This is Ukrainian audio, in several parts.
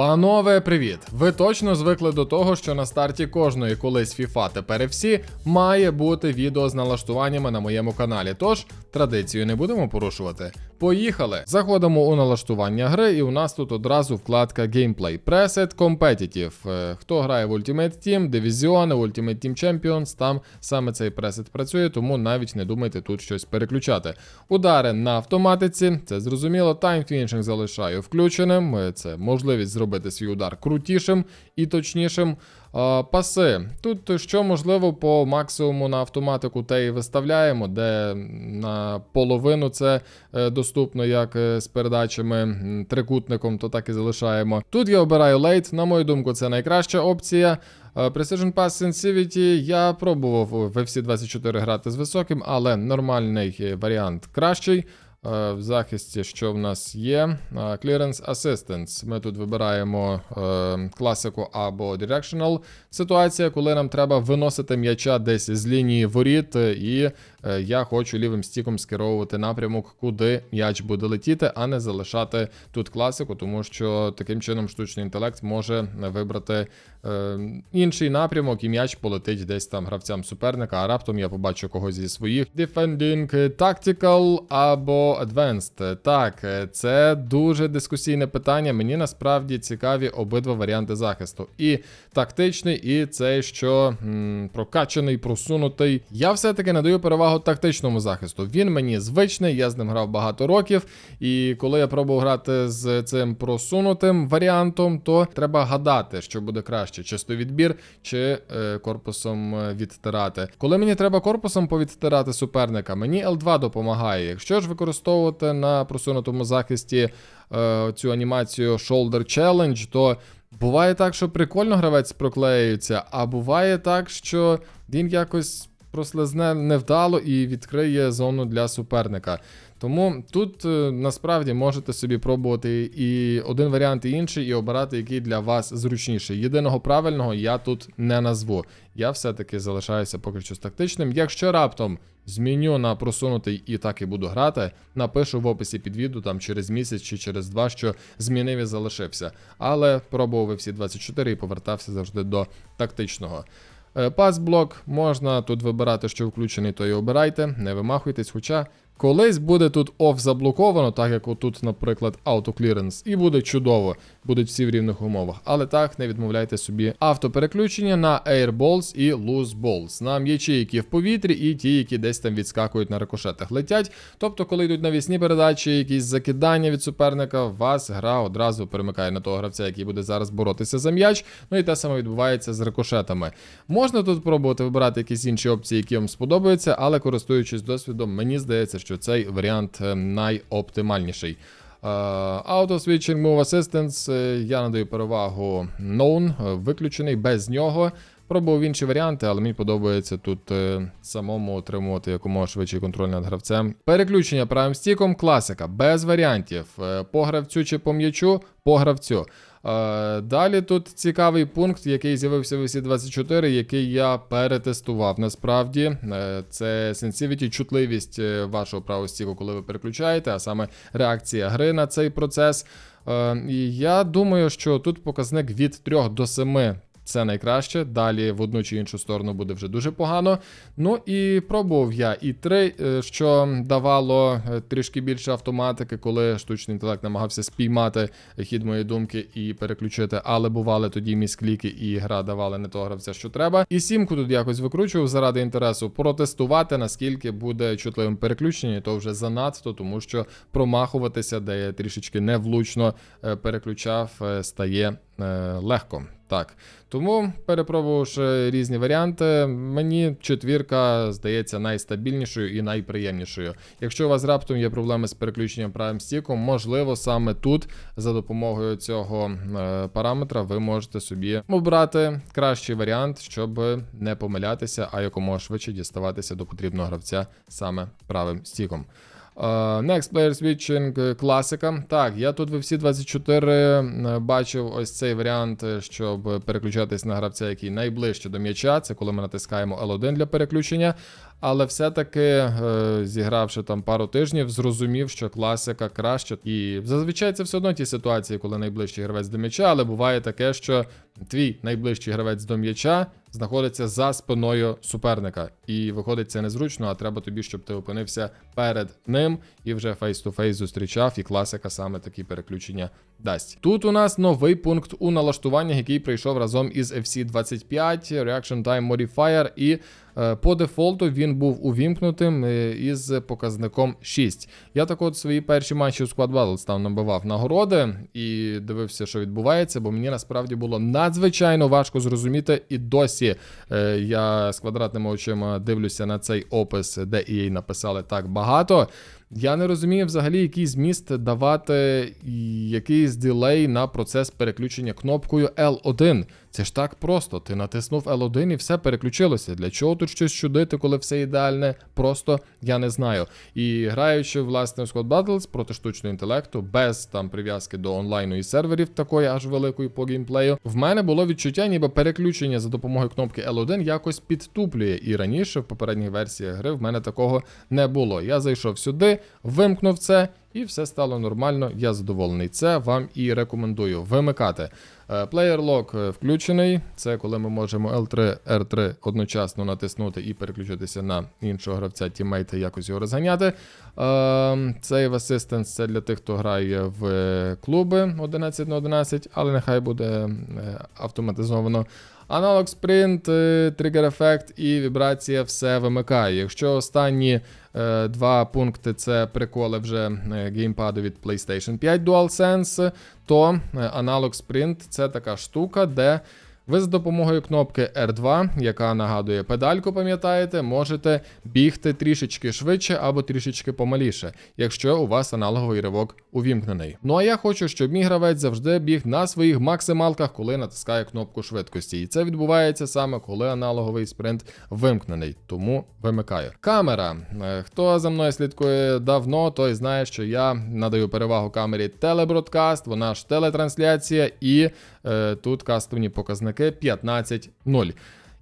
Панове, привіт! Ви точно звикли до того, що на старті кожної колись FIFA тепер всі має бути відео з налаштуваннями на моєму каналі. Тож традицію не будемо порушувати. Поїхали! Заходимо у налаштування гри, і у нас тут одразу вкладка Gameplay. Preset Competitive. Е, Хто грає в Ultimate Team, дивізіони, Ultimate Team Champions, там саме цей пресет працює, тому навіть не думайте тут щось переключати. Удари на автоматиці, це зрозуміло. Time Finishing залишаю включеним. Е, Це можливість зробити свій удар крутішим і точнішим. Паси. Тут що можливо по максимуму на автоматику те і виставляємо, де на половину це е, доступно як е, з передачами трикутником, то так і залишаємо. Тут я обираю Late, на мою думку, це найкраща опція. Е, Precision Pass Sensivity я пробував в FC24 грати з високим, але нормальний варіант кращий. Е, В захисті, що в нас є? Е, Clearance Assistance. Ми тут вибираємо е, класику або Directional. Ситуація, коли нам треба виносити м'яча десь з лінії воріт, і я хочу лівим стіком скеровувати напрямок, куди м'яч буде летіти, а не залишати тут класику, тому що таким чином штучний інтелект може вибрати е, інший напрямок, і м'яч полетить десь там гравцям суперника, а раптом я побачу когось зі своїх. Defending Tactical або Advanced. Так, е, це дуже дискусійне питання. Мені насправді цікаві обидва варіанти захисту. І тактичний, і цей, що м, прокачаний, просунутий. Я все-таки надаю перевагу тактичному захисту. Він мені звичний, я з ним грав багато років. І коли я пробував грати з цим просунутим варіантом, то треба гадати, що буде краще: чисто відбір чи е, корпусом е, відтирати. Коли мені треба корпусом повідтирати суперника, мені L2 допомагає. Якщо ж використовувати на просунутому захисті е, цю анімацію Shoulder Challenge, то буває так, що прикольно гравець проклеюється, а буває так, що він якось прослизне невдало і відкриє зону для суперника. Тому тут е, насправді можете собі пробувати і один варіант, і інший, і обирати, який для вас зручніший. Єдиного правильного я тут не назву. Я все-таки залишаюся поки що з тактичним. Якщо раптом зміню на просунутий і так і буду грати, напишу в описі під відео там через місяць чи через два, що змінив і залишився. Але пробував всі 24 і повертався завжди до тактичного. Е, Пас-блок можна тут вибирати, що включений, то і обирайте, не вимахуйтесь. Хоча колись буде тут оф заблоковано, так як отут, наприклад, автокліренс, і буде чудово, будуть всі в рівних умовах. Але так, не відмовляйте собі автопереключення на Air Balls і Loose Balls. На м'ячі, які в повітрі, і ті, які десь там відскакують на рикошетах, летять. Тобто, коли йдуть навісні передачі, якісь закидання від суперника, вас гра одразу перемикає на того гравця, який буде зараз боротися за м'яч. Ну і те саме відбувається з рикошетами. Можна тут пробувати вибирати якісь інші опції, які вам сподобаються, але користуючись досвідом, мені здається, що цей варіант е, найоптимальніший. Е, Auto Switching Move Assistance е, я надаю перевагу Known, виключений без нього. Пробував інші варіанти, але мені подобається тут е, самому отримувати якомога швидший контроль над гравцем. Переключення правим стіком, класика, без варіантів. По гравцю чи по м'ячу, по гравцю. Е, Далі тут цікавий пункт, який з'явився в VC24, який я перетестував. Насправді Е, це сенсивіті, чутливість е, вашого правого стіку, коли ви переключаєте, а саме реакція гри на цей процес. І я думаю, що тут показник від 3 до 7 це найкраще. Далі в одну чи іншу сторону буде вже дуже погано. Ну і пробував я і 3, е, що давало е, трішки більше автоматики, коли штучний інтелект намагався спіймати хід моєї думки і переключити, але бували тоді міскліки і гра давала не того гравця, що треба. І сімку тут якось викручував заради інтересу протестувати, наскільки буде чутливим переключення, то вже занадто, тому що промахуватися, де я трішечки невлучно е, переключав, стає легко. Так, тому перепробувавши різні варіанти, мені четвірка здається найстабільнішою і найприємнішою. Якщо у вас раптом є проблеми з переключенням правим стіком, можливо, саме тут за допомогою цього е, параметра ви можете собі обрати кращий варіант, щоб не помилятися, а якомога швидше діставатися до потрібного гравця саме правим стіком. Next Player Switching е, класика. Так, я тут в всі 24 е, бачив ось цей варіант, е, щоб переключатись на гравця, який найближче до м'яча. Це коли ми натискаємо L1 для переключення. Але все-таки, е, зігравши там пару тижнів, зрозумів, що класика краще. І зазвичай це все одно ті ситуації, коли найближчий гравець до м'яча, але буває таке, що твій найближчий гравець до м'яча знаходиться за спиною суперника. І виходить це незручно, а треба тобі, щоб ти опинився перед ним і вже фейс-ту-фейс зустрічав, і класика саме такі переключення дасть. Тут у нас новий пункт у налаштуваннях, який прийшов разом із FC25 Reaction Time Modifier, і е, по дефолту він був увімкнутим е, із показником 6. Я так от свої перші матчі у Squad Battles там набивав нагороди і дивився, що відбувається, бо мені насправді було надзвичайно важко зрозуміти, і досі е, я з квадратними очима дивлюся на цей опис, де EA написали так багато. Я не розумію взагалі, який зміст давати якийсь дилей на процес переключення кнопкою L1. Це ж так просто. Ти натиснув L1 і все переключилося. Для чого тут щось чудити, коли все ідеальне? Просто я не знаю. І граючи власне в Squad Battles проти штучного інтелекту, без там прив'язки до онлайну і серверів такої аж великої по геймплею, в мене було відчуття, ніби переключення за допомогою кнопки L1 якось підтуплює. І раніше в попередніх версіях гри в мене такого не було. Я зайшов сюди, вимкнув це. І все стало нормально, я задоволений. Це вам і рекомендую вимикати. Е, Lock е, включений. Це коли ми можемо L3, R3 одночасно натиснути і переключитися на іншого гравця, тіммейта, якось його розганяти. Save Assistance це для тих, хто грає в клуби 11 на 11, але нехай буде е, автоматизовано. Аналог спринт, тригер ефект і вібрація все вимикає. Якщо останні е, два пункти це приколи вже е, геймпаду від PlayStation 5 DualSense, то е, аналог спринт це така штука, де ви за допомогою кнопки R2, яка нагадує педальку, пам'ятаєте, можете бігти трішечки швидше або трішечки помаліше, якщо у вас аналоговий ривок увімкнений. Ну а я хочу, щоб мій гравець завжди біг на своїх максималках, коли натискає кнопку швидкості. І це відбувається саме коли аналоговий спринт вимкнений. Тому вимикаю. Камера. Е, Хто за мною слідкує давно, той знає, що я надаю перевагу камері телебродкаст, вона ж телетрансляція, і тут кастомні показники 15.0.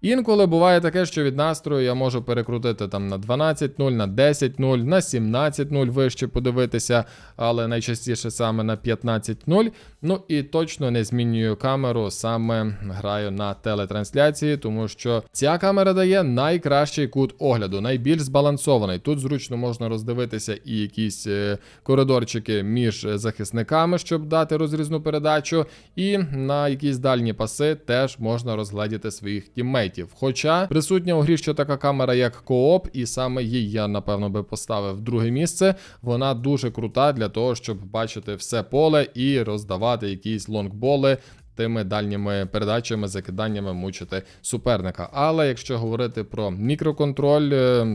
Інколи буває таке, що від настрою я можу перекрутити там на 12.0, на 10.0, на 17.0 вище подивитися, але найчастіше саме на 15.0. Ну і точно не змінюю камеру, саме граю на телетрансляції, тому що ця камера дає найкращий кут огляду, найбільш збалансований. Тут зручно можна роздивитися і якісь е, коридорчики між захисниками, щоб дати розрізну передачу, і на якісь дальні паси теж можна розгледіти своїх тіммейтів. Хоча присутня у грі ще така камера, як кооп, і саме їй я напевно би поставив друге місце. Вона дуже крута для того, щоб бачити все поле і роздавати якісь лонгболи. Тими дальніми передачами, закиданнями мучити суперника. Але якщо говорити про мікроконтроль, е,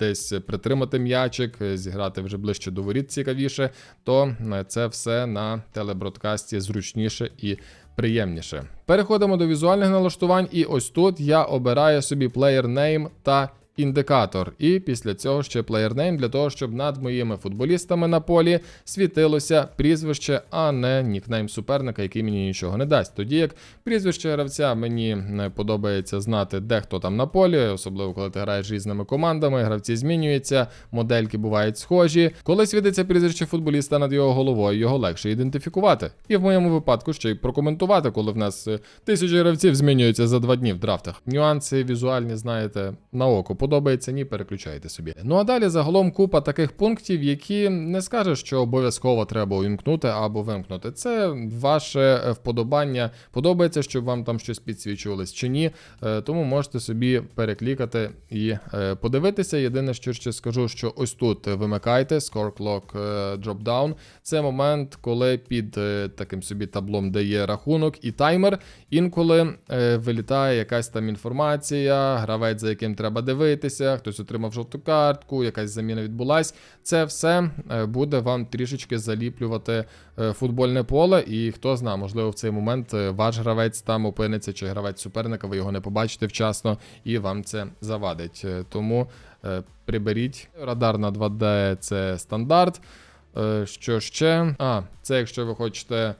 десь притримати м'ячик, зіграти вже ближче до воріт цікавіше, то е, це все на телебродкасті зручніше і приємніше. Переходимо до візуальних налаштувань, і ось тут я обираю собі player name та індикатор. І після цього ще name для того, щоб над моїми футболістами на полі світилося прізвище, а не нікнейм суперника, який мені нічого не дасть. Тоді як прізвище гравця мені не подобається знати, де хто там на полі, особливо коли ти граєш різними командами, гравці змінюються, модельки бувають схожі. Коли світиться прізвище футболіста над його головою, його легше ідентифікувати. І в моєму випадку ще й прокоментувати, коли в нас е, тисячі гравців змінюються за два дні в драфтах. Нюанси візуальні, знаєте, на око подобається, ні, переключайте собі. Ну а далі загалом купа таких пунктів, які не скажеш, що обов'язково треба увімкнути або вимкнути. Це ваше е, вподобання. Подобається, щоб вам там щось підсвічувалось чи ні. Е, Тому можете собі переклікати і е, подивитися. Єдине, що ще скажу, що ось тут вимикайте Score Clock Dropdown. Це момент, коли під таким собі таблом, де є рахунок і таймер, інколи вилітає якась там інформація, гравець, за яким треба дивитися. Битися, хтось отримав жовту картку, якась заміна відбулась. Це все е, буде вам трішечки заліплювати е, футбольне поле, і хто знає, можливо, в цей момент е, ваш гравець там опиниться, чи гравець суперника, ви його не побачите вчасно, і вам це завадить. Тому приберіть радар на 2D це стандарт. Що ще? А, це якщо ви хочете,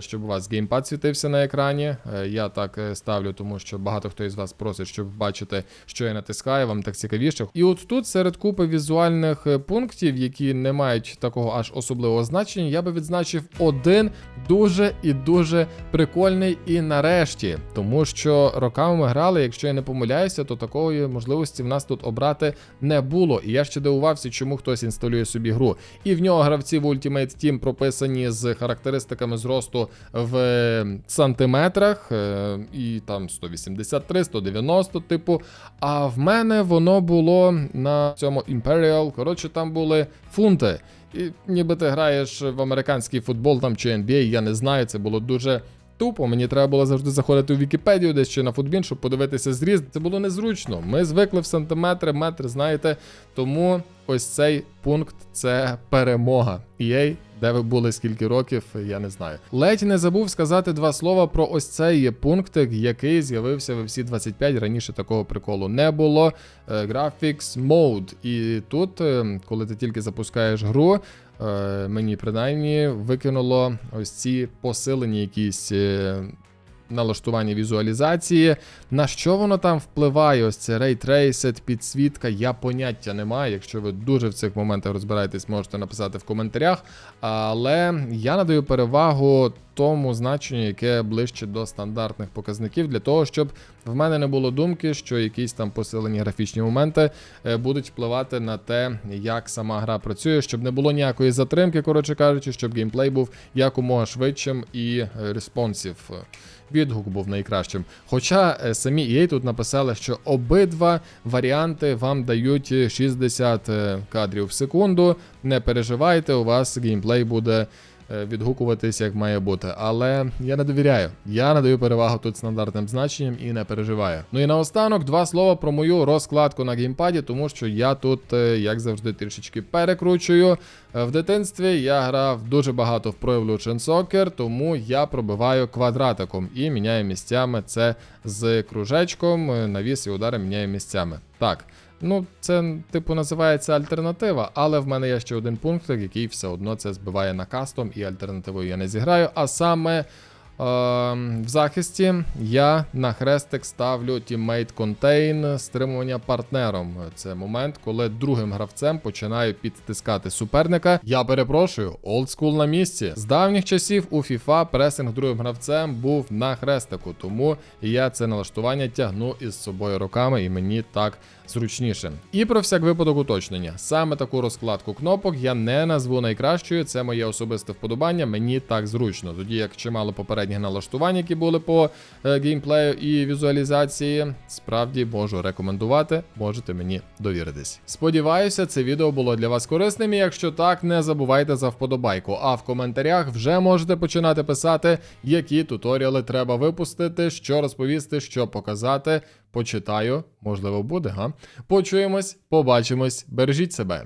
щоб у вас геймпад світився на екрані. Е, Я так е, ставлю, тому що багато хто із вас просить, щоб бачити, що я натискаю, вам так цікавіше. І от тут серед купи візуальних е, пунктів, які не мають такого аж особливого значення, я би відзначив один дуже і дуже прикольний і нарешті, тому що роками ми грали, якщо я не помиляюся, то такої можливості в нас тут обрати не було. І я ще дивувався, чому хтось інсталює собі гру. І в нього гравці в Ultimate Team прописані з характеристиками зросту в е, сантиметрах, е, і там 183, 190, типу. А в мене воно було на цьому Imperial. Коротше, там були фунти. І ніби ти граєш в американський футбол там чи NBA, я не знаю, це було дуже. Тупо мені треба було завжди заходити у Вікіпедію десь чи на футбін, щоб подивитися зріст. Це було незручно. Ми звикли в сантиметри, метри, знаєте. Тому ось цей пункт це перемога. EA, де ви були скільки років, я не знаю. Ледь не забув сказати два слова про ось цей пунктик, який з'явився в всі 25. Раніше такого приколу не було. Е, Graphics Mode. І тут, е, коли ти тільки запускаєш гру, е, мені принаймні викинуло ось ці посилені якісь. Налаштування візуалізації. На що воно там впливає? Ось це Traced, підсвітка. Я поняття не маю. Якщо ви дуже в цих моментах розбираєтесь, можете написати в коментарях. Але я надаю перевагу тому значенню, яке ближче до стандартних показників, для того, щоб в мене не було думки, що якісь там посилені графічні моменти е, будуть впливати на те, як сама гра працює, щоб не було ніякої затримки, коротше кажучи, щоб геймплей був якомога швидшим і е, респонсів. Відгук був найкращим. Хоча е, самі EA тут написали, що обидва варіанти вам дають 60 е, кадрів в секунду. Не переживайте, у вас геймплей буде відгукуватись як має бути. Але я не довіряю. Я надаю перевагу тут стандартним значенням і не переживаю. Ну і наостанок два слова про мою розкладку на геймпаді, тому що я тут, е, як завжди, трішечки перекручую. Е, В дитинстві я грав дуже багато в Pro Evolution тому я пробиваю квадратиком і міняю місцями це з кружечком. е, Навіс і удари міняю місцями. Так. Ну, це типу називається альтернатива, але в мене є ще один пункт, який все одно це збиває на кастом, і альтернативою я не зіграю. А саме е, в захисті я на хрестик ставлю Teammate Contain стримування партнером. Це момент, коли другим гравцем починаю підтискати суперника. Я перепрошую, олдскул на місці. З давніх часів у FIFA пресинг другим гравцем був на хрестику, тому я це налаштування тягну із собою руками, і мені так зручніше. І про всяк випадок уточнення. Саме таку розкладку кнопок я не назву найкращою. Це моє особисте вподобання. Мені так зручно. Тоді як чимало попередніх налаштувань, які були по е, геймплею і візуалізації, справді можу рекомендувати. Можете мені довіритись. Сподіваюся, це відео було для вас корисним. І якщо так, не забувайте за вподобайку. А в коментарях вже можете починати писати, які туторіали треба випустити, що розповісти, що показати. Почитаю, можливо, буде, га? Почуємось, побачимось, бережіть себе.